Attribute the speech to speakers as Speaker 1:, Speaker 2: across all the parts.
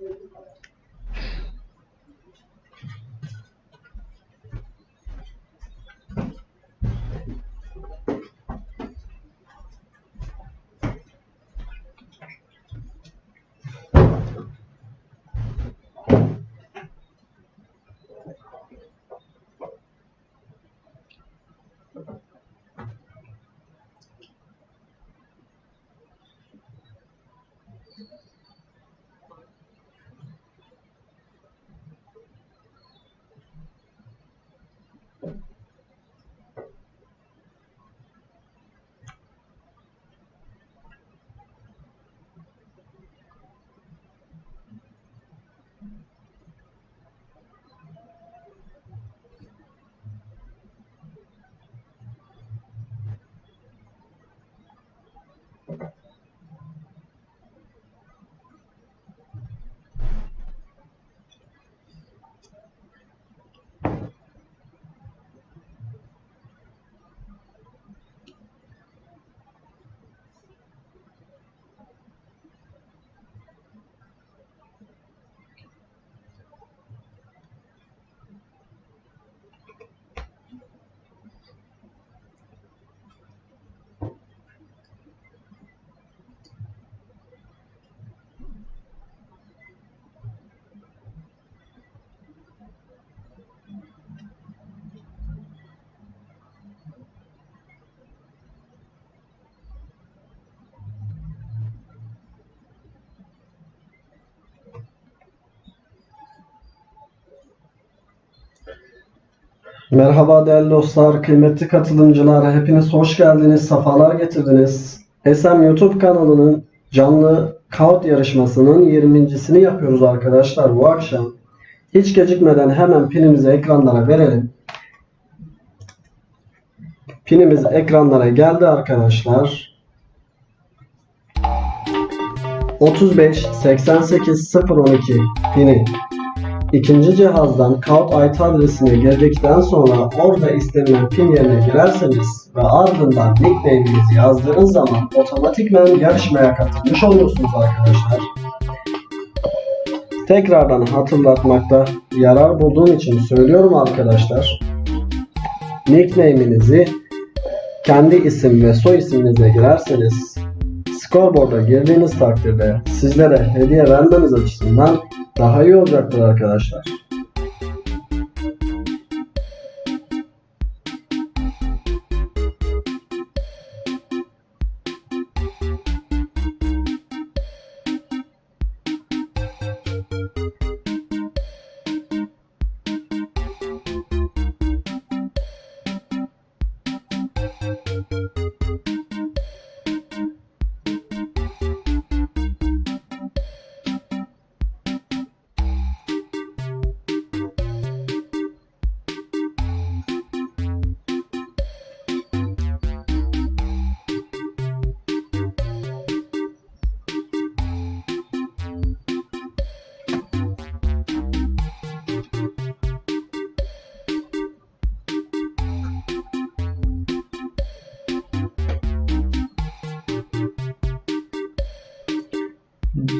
Speaker 1: Thank you. Merhaba değerli dostlar, kıymetli katılımcılar, hepiniz hoş geldiniz, sefalar getirdiniz. SM YouTube kanalının canlı kağıt yarışmasının 20.sini yapıyoruz arkadaşlar bu akşam. Hiç gecikmeden hemen pinimizi ekranlara verelim. Pinimiz ekranlara geldi arkadaşlar. 35 88 012 pini İkinci cihazdan Count IP adresine girdikten sonra orada istenilen pin yerine girerseniz ve ardından nickname'inizi yazdığınız zaman otomatikmen yarışmaya katılmış oluyorsunuz arkadaşlar. Tekrardan hatırlatmakta yarar bulduğum için söylüyorum arkadaşlar. Nickname'inizi kendi isim ve soy isminize girerseniz scoreboard'a girdiğiniz takdirde sizlere hediye vermeniz açısından daha iyi olacaktır arkadaşlar.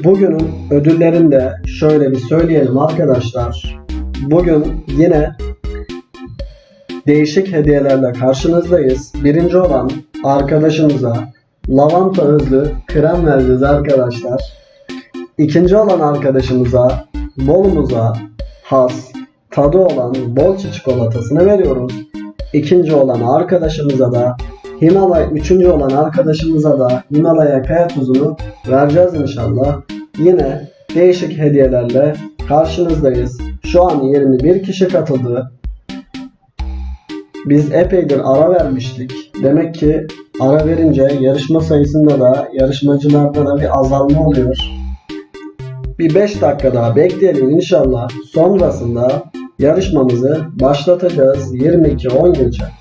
Speaker 1: Bugünün ödüllerini de şöyle bir söyleyelim arkadaşlar. Bugün yine değişik hediyelerle karşınızdayız. Birinci olan arkadaşımıza lavanta özlü krem vereceğiz arkadaşlar. İkinci olan arkadaşımıza bolumuza has tadı olan bolça çikolatasını veriyoruz. İkinci olan arkadaşımıza da Himalaya, üçüncü olan arkadaşımıza da Himalaya kaya tuzunu vereceğiz inşallah. Yine değişik hediyelerle karşınızdayız. Şu an 21 kişi katıldı. Biz epeydir ara vermiştik. Demek ki ara verince yarışma sayısında da yarışmacılarda da bir azalma oluyor. Bir 5 dakika daha bekleyelim inşallah. Sonrasında yarışmamızı başlatacağız 22.10 gece.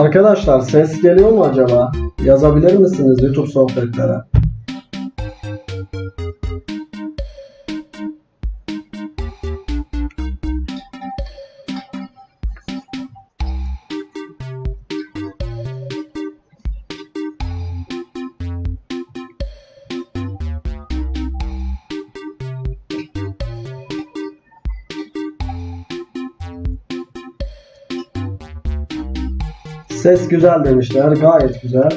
Speaker 1: Arkadaşlar ses geliyor mu acaba? Yazabilir misiniz YouTube sohbetlere? Ses güzel demişler. Gayet güzel.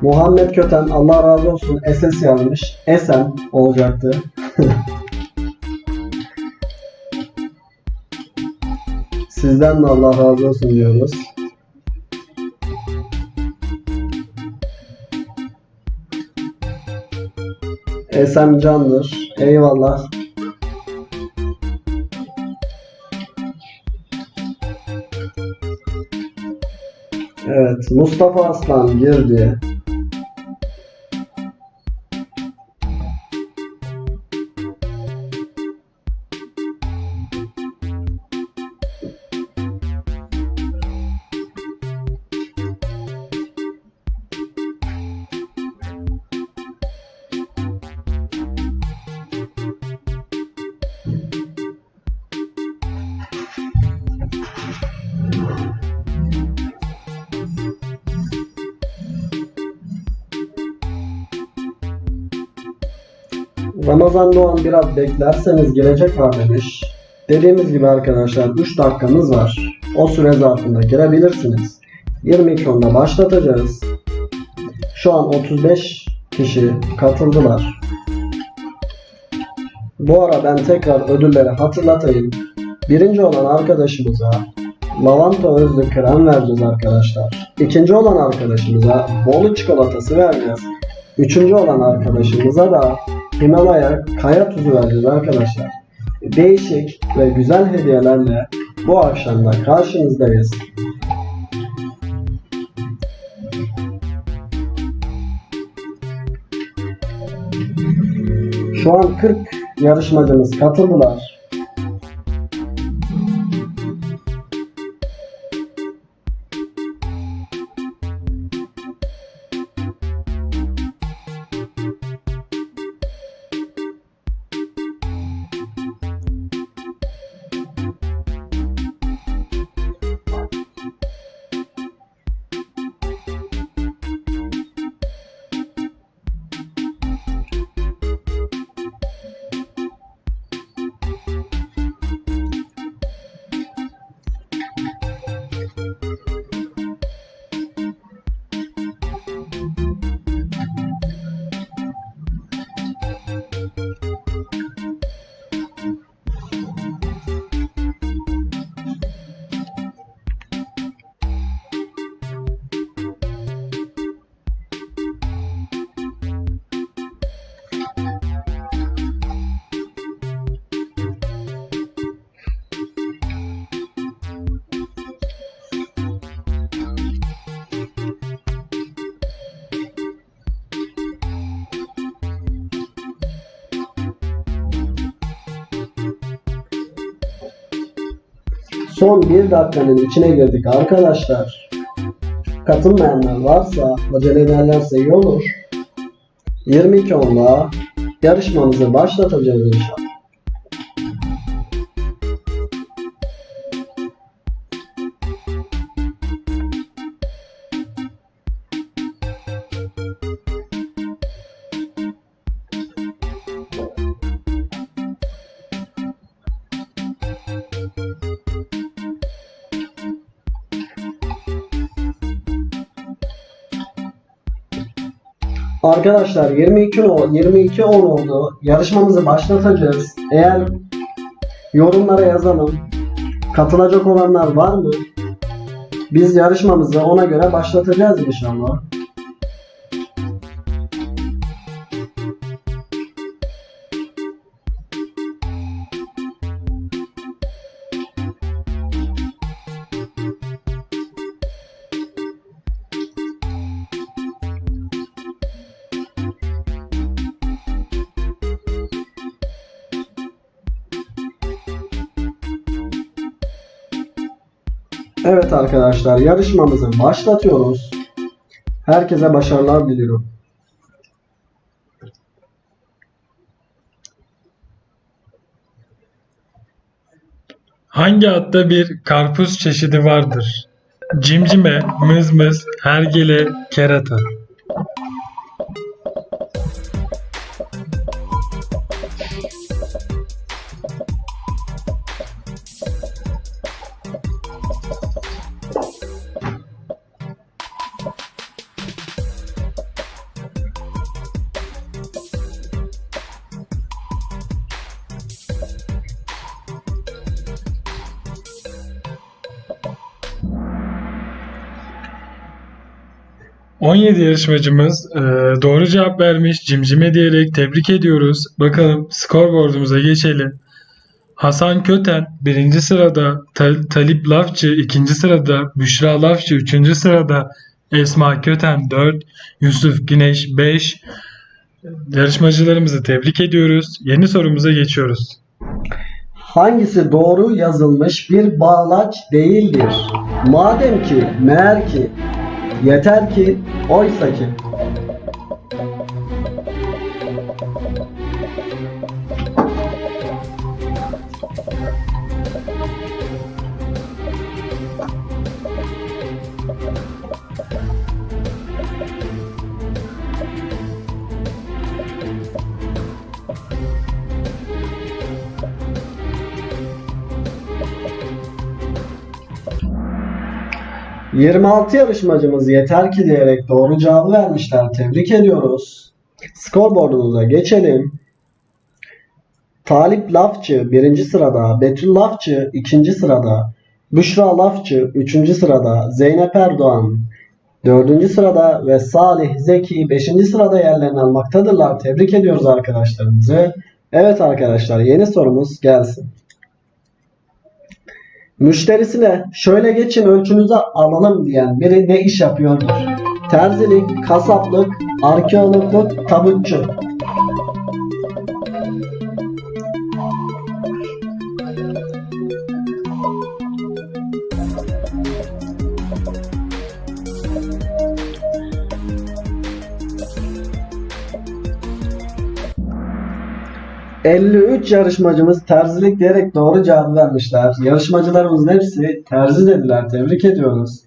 Speaker 1: Muhammed Köten Allah razı olsun SS yazmış. Esen olacaktı. Sizden de Allah razı olsun diyoruz. Esen Candır. Eyvallah. Evet. Mustafa Aslan girdi. Ramazan Doğan biraz beklerseniz gelecek var demiş. Dediğimiz gibi arkadaşlar 3 dakikamız var. O süre zarfında girebilirsiniz. 22 onda başlatacağız. Şu an 35 kişi katıldılar. Bu ara ben tekrar ödülleri hatırlatayım. Birinci olan arkadaşımıza lavanta özlü krem vereceğiz arkadaşlar. İkinci olan arkadaşımıza bolu çikolatası vereceğiz. Üçüncü olan arkadaşımıza da Himalaya kaya tuzu vereceğiz arkadaşlar. Değişik ve güzel hediyelerle bu akşam da karşınızdayız. Şu an 40 yarışmacımız katıldılar. Son bir dakikanın içine girdik arkadaşlar. Katılmayanlar varsa acele ederlerse iyi olur. 22 onda yarışmamızı başlatacağız inşallah. Arkadaşlar 22 o 22 10 oldu. Yarışmamızı başlatacağız. Eğer yorumlara yazalım. Katılacak olanlar var mı? Biz yarışmamızı ona göre başlatacağız inşallah. Evet arkadaşlar yarışmamızı başlatıyoruz. Herkese başarılar diliyorum.
Speaker 2: Hangi adda bir karpuz çeşidi vardır? Cimcime, mızmız, hergele, kerata. ...17 yarışmacımız e, doğru cevap vermiş. Cimcime diyerek tebrik ediyoruz. Bakalım skorboardumuza geçelim. Hasan Köten birinci sırada, Ta- Talip Lafçı ikinci sırada, Büşra Lafçı üçüncü sırada, Esma Köten 4, Yusuf Güneş 5. Yarışmacılarımızı tebrik ediyoruz. Yeni sorumuza geçiyoruz.
Speaker 1: Hangisi doğru yazılmış bir bağlaç değildir? Madem ki, meğer ki, yeter ki, oysa ki. ...26 yarışmacımız yeter ki diyerek doğru cevabı vermişler. Tebrik ediyoruz. Skorboardumuza geçelim. Talip Lafçı birinci sırada, Betül Lafçı ikinci sırada, Büşra Lafçı üçüncü sırada, Zeynep Erdoğan dördüncü sırada ve Salih Zeki beşinci sırada yerlerini almaktadırlar. Tebrik ediyoruz arkadaşlarımızı. Evet arkadaşlar yeni sorumuz gelsin. Müşterisine şöyle geçin ölçünüzü alalım diyen biri ne iş yapıyordur? Terzilik, kasaplık, arkeologluk, tabutçu. ...53 yarışmacımız terzilik diyerek doğru cevabı vermişler. Yarışmacılarımızın hepsi terzi dediler. Tebrik ediyoruz.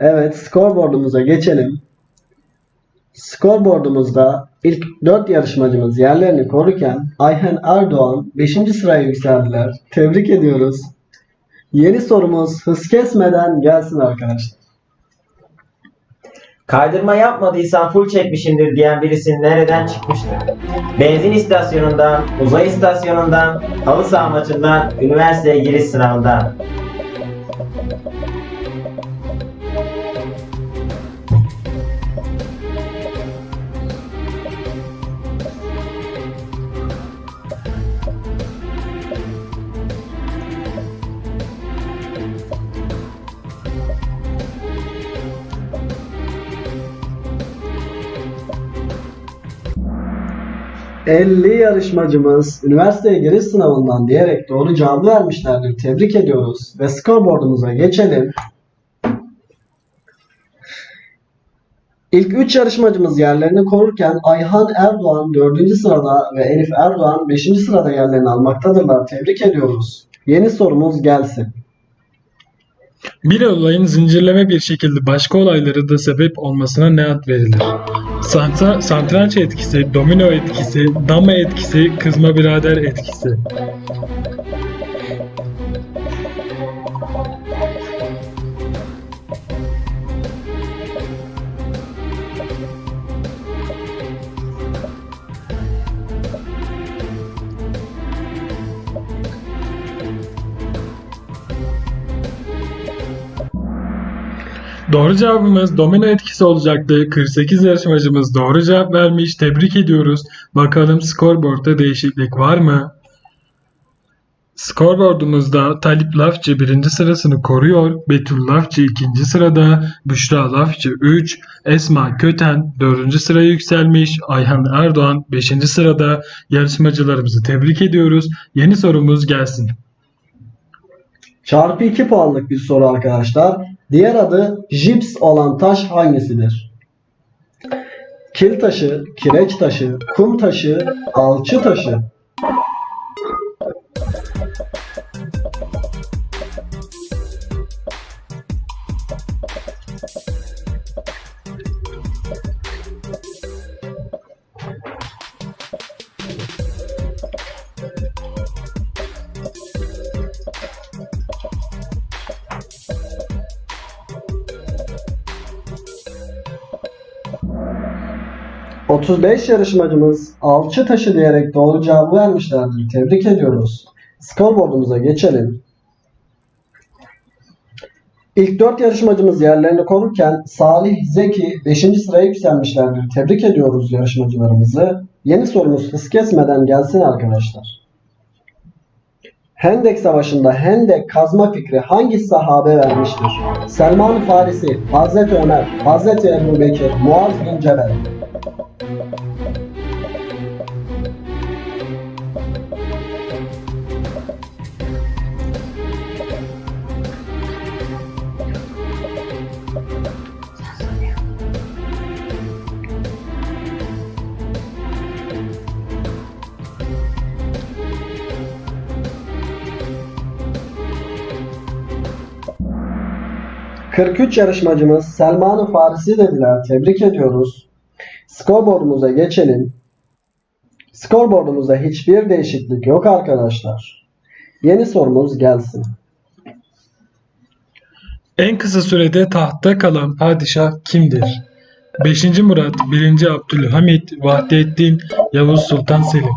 Speaker 1: Evet, scoreboard'umuza geçelim. Scoreboard'umuzda ilk 4 yarışmacımız yerlerini korurken Ayhan Erdoğan 5. sıraya yükseldiler. Tebrik ediyoruz. Yeni sorumuz hız kesmeden gelsin arkadaşlar.
Speaker 3: Kaydırma yapmadıysan full çekmişimdir diyen birisi nereden çıkmıştır? Benzin istasyonundan, uzay istasyonundan, halı saha maçından, üniversiteye giriş sınavından.
Speaker 1: ...50 yarışmacımız üniversiteye giriş sınavından diyerek doğru cevabı vermişlerdir. Tebrik ediyoruz. Ve scoreboard'umuza geçelim. İlk 3 yarışmacımız yerlerini korurken Ayhan Erdoğan 4. sırada ve Elif Erdoğan 5. sırada yerlerini almaktadırlar. Tebrik ediyoruz. Yeni sorumuz gelsin.
Speaker 2: Bir olayın zincirleme bir şekilde başka olaylara da sebep olmasına ne ad verilir? Santra, santranç etkisi, domino etkisi, dama etkisi, kızma birader etkisi. Doğru cevabımız domino etkisi olacaktı. 48 yarışmacımız doğru cevap vermiş. Tebrik ediyoruz. Bakalım scoreboard'da değişiklik var mı? Scoreboard'umuzda Talip Lafçı birinci sırasını koruyor. Betül Lafçı ikinci sırada. Büşra Lafçı 3. Esma Köten dördüncü sıraya yükselmiş. Ayhan Erdoğan beşinci sırada. Yarışmacılarımızı tebrik ediyoruz. Yeni sorumuz gelsin.
Speaker 1: Çarpı 2 puanlık bir soru arkadaşlar. Diğer adı jips olan taş hangisidir? Kil taşı, kireç taşı, kum taşı, alçı taşı. ...35 yarışmacımız alçı taşı diyerek doğru cevabı vermişlerdir. Tebrik ediyoruz. Skorboardumuza geçelim. İlk 4 yarışmacımız yerlerini korurken Salih, Zeki 5. sıraya yükselmişlerdir. Tebrik ediyoruz yarışmacılarımızı. Yeni sorumuz hız kesmeden gelsin arkadaşlar. Hendek Savaşı'nda Hendek kazma fikri hangi sahabe vermiştir? Selman Farisi, Hazreti Ömer, Hazreti Ebu Bekir, Muaz bin Cebel. ...43 yarışmacımız Selman-ı Farisi dediler. Tebrik ediyoruz. Skorboardumuza geçelim. Skorboardumuzda hiçbir değişiklik yok arkadaşlar. Yeni sorumuz gelsin.
Speaker 2: En kısa sürede tahtta kalan padişah kimdir? 5. Murat, 1. Abdülhamit, Vahdettin, Yavuz Sultan Selim.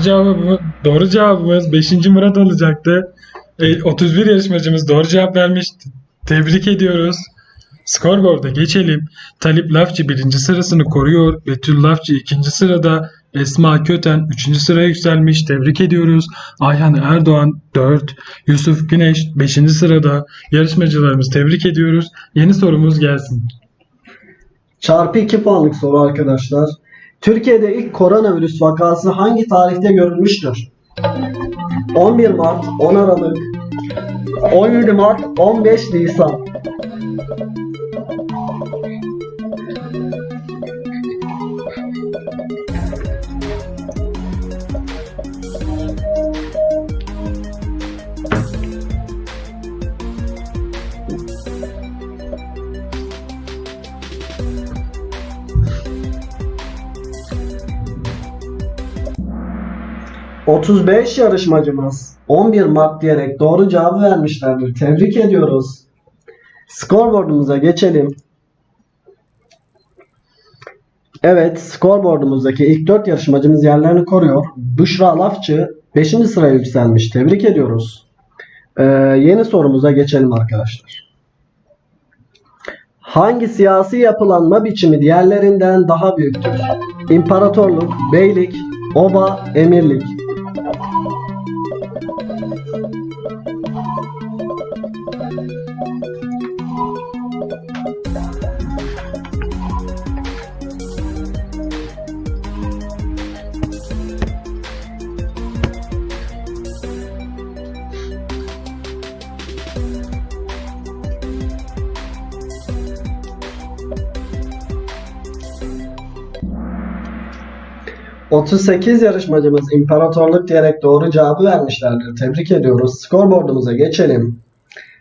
Speaker 2: Doğru cevabı doğru cevabımız 5. Murat olacaktı. E, 31 yarışmacımız doğru cevap vermişti. Tebrik ediyoruz. Skorboard'a geçelim. Talip Lafçı birinci sırasını koruyor. Betül Lafçı ikinci sırada. Esma Köten üçüncü sıraya yükselmiş. Tebrik ediyoruz. Ayhan Erdoğan 4. Yusuf Güneş 5. sırada. Yarışmacılarımız tebrik ediyoruz. Yeni sorumuz gelsin.
Speaker 1: Çarpı 2 puanlık soru arkadaşlar. Türkiye'de ilk koronavirüs vakası hangi tarihte görülmüştür? 11 Mart, 10 Aralık, 17 Mart, 15 Nisan. ...35 yarışmacımız 11 Mart diyerek doğru cevabı vermişlerdir. Tebrik ediyoruz. Scoreboard'umuza geçelim. Evet, scoreboard'umuzdaki ilk 4 yarışmacımız yerlerini koruyor. Büşra Lafçı 5. sıraya yükselmiş. Tebrik ediyoruz. Ee, yeni sorumuza geçelim arkadaşlar. Hangi siyasi yapılanma biçimi diğerlerinden daha büyüktür? İmparatorluk, beylik, oba, emirlik. ...38 yarışmacımız imparatorluk diyerek doğru cevabı vermişlerdir. Tebrik ediyoruz. Scoreboard'umuza geçelim.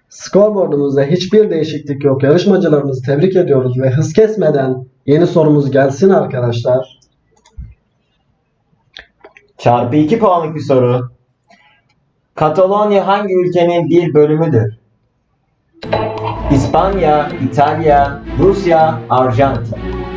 Speaker 1: Scoreboard'umuzda hiçbir değişiklik yok. Yarışmacılarımızı tebrik ediyoruz ve hız kesmeden yeni sorumuz gelsin arkadaşlar.
Speaker 3: Çarpı 2 puanlık bir soru. Katalonya hangi ülkenin bir bölümüdür? İspanya, İtalya, Rusya, Arjantin.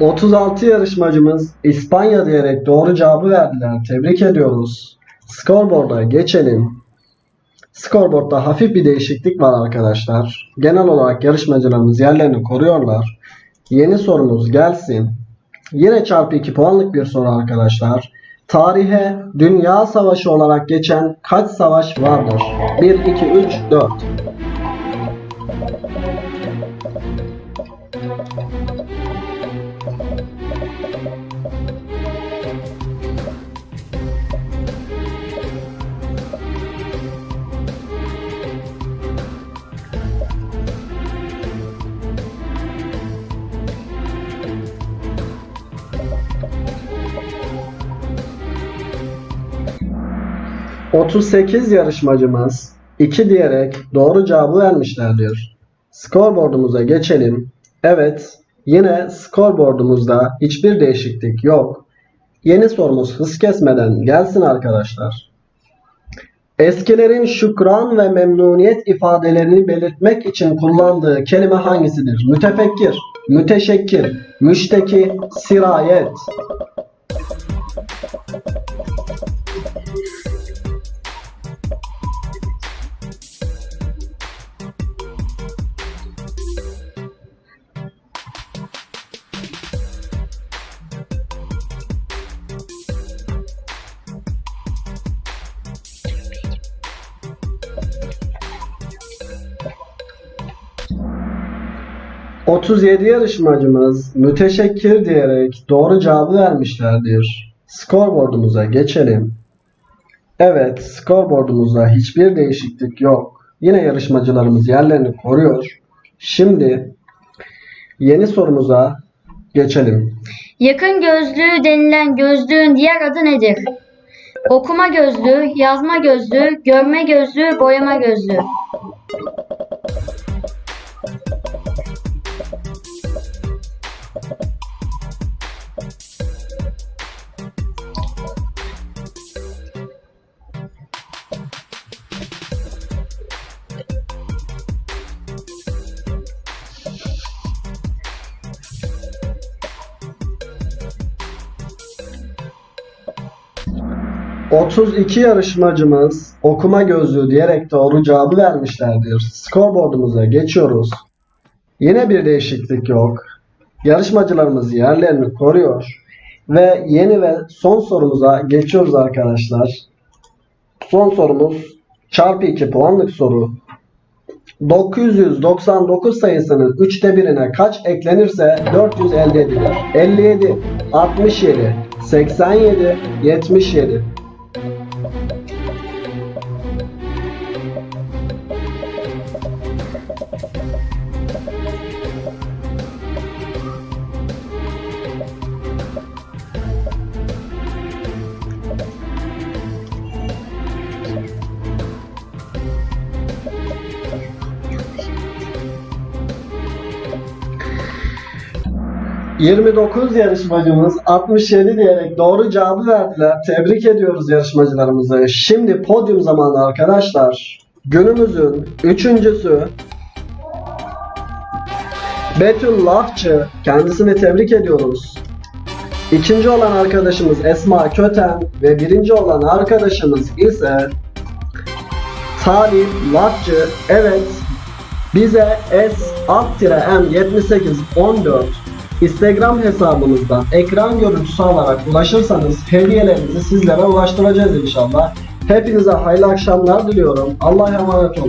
Speaker 1: 36 yarışmacımız İspanya diyerek doğru cevabı verdiler. Tebrik ediyoruz. Scoreboard'a geçelim. Scoreboard'da hafif bir değişiklik var arkadaşlar. Genel olarak yarışmacılarımız yerlerini koruyorlar. Yeni sorumuz gelsin. Yine çarpı 2 puanlık bir soru arkadaşlar. Tarihe Dünya Savaşı olarak geçen kaç savaş vardır? 1, 2, 3, 4. ...38 yarışmacımız 2 diyerek doğru cevabı vermişlerdir. Scoreboard'umuza geçelim. Evet, yine scoreboard'umuzda hiçbir değişiklik yok. Yeni sorumuz hız kesmeden gelsin arkadaşlar. Eskilerin şükran ve memnuniyet ifadelerini belirtmek için kullandığı kelime hangisidir? Mütefekkir, müteşekkir, müşteki, sirayet. ...37 yarışmacımız müteşekkir diyerek doğru cevabı vermişlerdir. Scoreboard'umuza geçelim. Evet, scoreboard'umuzda hiçbir değişiklik yok. Yine yarışmacılarımız yerlerini koruyor. Şimdi yeni sorumuza geçelim.
Speaker 4: Yakın gözlüğü denilen gözlüğün diğer adı nedir? Okuma gözlüğü, yazma gözlüğü, görme gözlüğü, boyama gözlüğü.
Speaker 1: 32 yarışmacımız okuma gözlüğü diyerek doğru cevabı vermişlerdir. Scoreboard'umuza geçiyoruz. Yine bir değişiklik yok. Yarışmacılarımız yerlerini koruyor. Ve yeni ve son sorumuza geçiyoruz arkadaşlar. Son sorumuz çarpı 2 puanlık soru. 999 sayısının üçte birine kaç eklenirse 400 elde edilir. 57, 67, 87, 77. ...29 yarışmacımız 67 diyerek doğru cevabı verdiler. Tebrik ediyoruz yarışmacılarımızı. Şimdi podyum zamanı arkadaşlar. Günümüzün üçüncüsü... Betül Lafçı. Kendisini tebrik ediyoruz. İkinci olan arkadaşımız Esma Köten ve birinci olan arkadaşımız ise Talip Lafçı. Evet bize s alt m 7814 Instagram hesabımızdan ekran görüntüsü alarak ulaşırsanız hediyelerimizi sizlere ulaştıracağız inşallah. Hepinize hayırlı akşamlar diliyorum. Allah'a emanet olun.